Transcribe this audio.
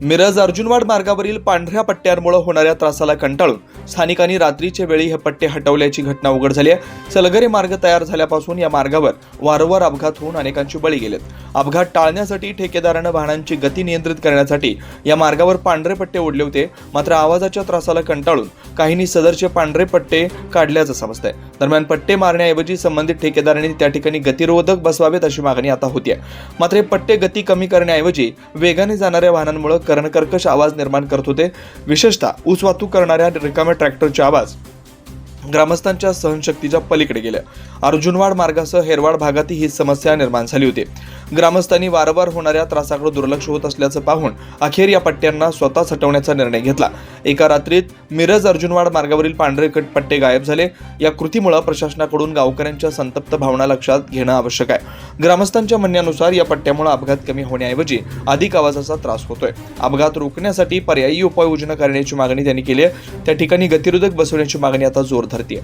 मिरज अर्जुनवाड मार्गावरील पांढऱ्या पट्ट्यांमुळे होणाऱ्या त्रासाला कंटाळून स्थानिकांनी रात्रीच्या वेळी हे पट्टे हटवल्याची घटना उघड झाली आहे. सलगरे मार्ग तयार झाल्यापासून या मार्गावर वारंवार अपघात होऊन अनेकांचे बळी गेलेत अपघात टाळण्यासाठी ठेकेदारानं वाहनांची गती नियंत्रित करण्यासाठी या मार्गावर पांढरे पट्टे ओढले होते. मात्र आवाजाच्या त्रासाला कंटाळून काहींनी सदरचे पांढरे पट्टे काढल्याचं समजतंय. दरम्यान पट्टे मारण्याऐवजी संबंधित ठेकेदारांनी त्या ठिकाणी गतिरोधक बसवावेत अशी मागणी आता होती मात्र हे पट्टे गती कमी करण्याऐवजी वेगाने जाणाऱ्या वाहनांमुळे कर्णकर्कश आवाज निर्माण करत होते. विशेषतः ऊस वाहतूक करणाऱ्या रिकाम्या ट्रॅक्टरचे आवाज ग्रामस्थांच्या सहनशक्तीच्या पलीकडे गेल्या अर्जुनवाड मार्गासह हेरवाड भागातही ही समस्या निर्माण झाली होती. ग्रामस्थांनी वारंवार होणाऱ्या त्रासाकडे दुर्लक्ष होत असल्याचं पाहून अखेर या पट्ट्यांना स्वतःच हटवण्याचा निर्णय घेतला. एका रात्रीत मिरज अर्जुनवाड मार्गावरील पांढरे कट पट्टे गायब झाले. या कृतीमुळे प्रशासनाकडून गावकऱ्यांच्या संतप्त भावना लक्षात घेणं आवश्यक आहे. ग्रामस्थांच्या म्हणण्यानुसार या पट्ट्यामुळे अपघात कमी होण्याऐवजी अधिक आवाजाचा त्रास होतोय. अपघात रोखण्यासाठी पर्यायी उपाययोजना करण्याची मागणी त्यांनी केली आहे. त्या ठिकाणी गतिरोधक बसवण्याची मागणी आता जोर धरते